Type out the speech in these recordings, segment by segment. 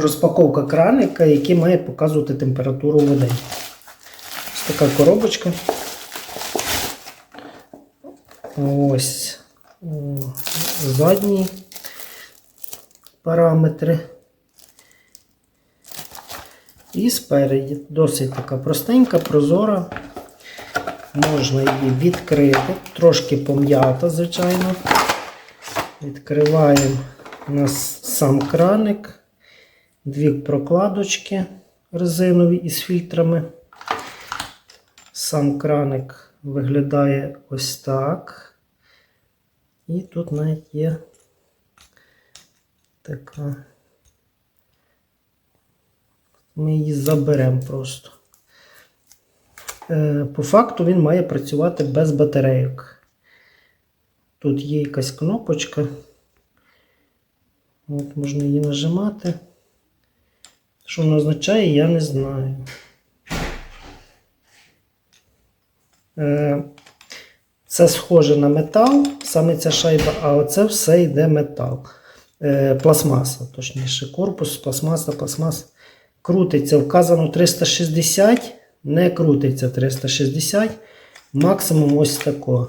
розпаковка краника, який має показувати температуру води. Ось така коробочка. Ось задні параметри. І спереді досить така простенька, прозора. Можна її відкрити, трошки пом'ята, звичайно. Відкриваємо у нас сам краник, дві прокладочки резинові із фільтрами. Сам краник виглядає ось так. І тут навіть є така. Ми її заберемо просто. Е, По факту він має працювати без батарейок. Тут є якась кнопочка. От можна її нажимати. Що вона означає, я не знаю. Е, Це схоже на метал, саме ця шайба, а оце все йде метал. Е, Пластмаса, точніше, корпус, пластмаса, пластмаса. Крутиться, вказано 360, не крутиться 360. Максимум ось тако.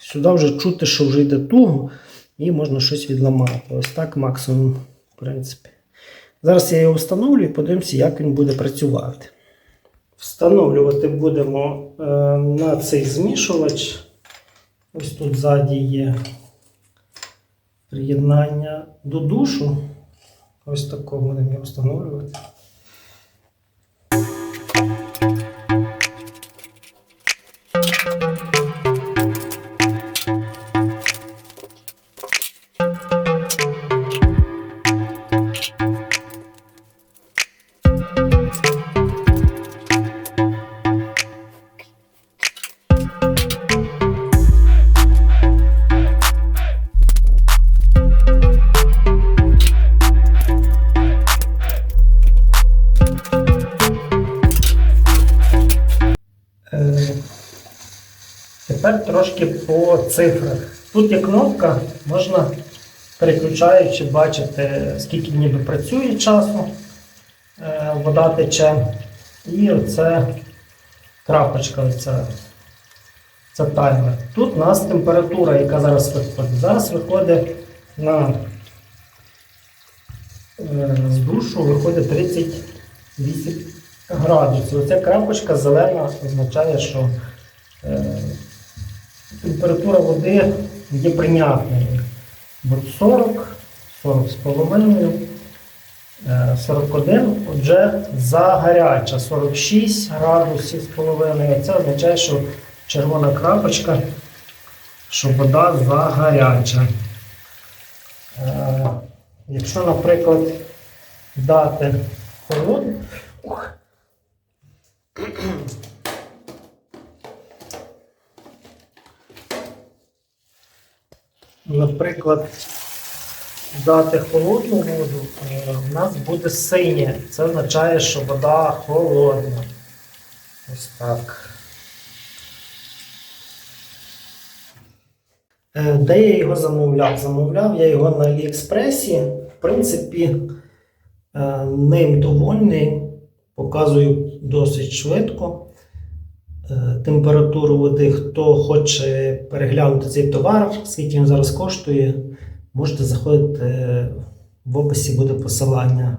Сюди вже чути, що вже йде туго, і можна щось відламати. Ось так максимум, в принципі. Зараз я його встановлю і подивимося, як він буде працювати. Встановлювати будемо е, на цей змішувач. Ось тут ззаді є приєднання до душу. Ось такого будемо його встановлювати. Тепер трошки по цифрах. Тут є кнопка, можна переключаючи, бачити, скільки ніби працює часу, е, вода тече. І оце крапочка, оця, це таймер. Тут у нас температура, яка зараз виходить. Зараз виходить на е, з душу виходить 38 градусів. Оця крапочка зелена означає, що е, температура води є прийнятною. От 40, 40 з половиною, е, 41, отже, загаряча 46 градусів з половиною. Це означає, що червона крапочка, що вода загаряча. Е, Якщо, наприклад, дати холодну, Наприклад, дати холодну воду, е, в нас буде синє. Це означає, що вода холодна. Ось так. Е, Де я його замовляв? Замовляв я його на Аліекспресі. В принципі, е, ним довольний. Показую досить швидко. Е, Температуру води, хто хоче переглянути цей товар, скільки він зараз коштує, можете заходити е, в описі буде посилання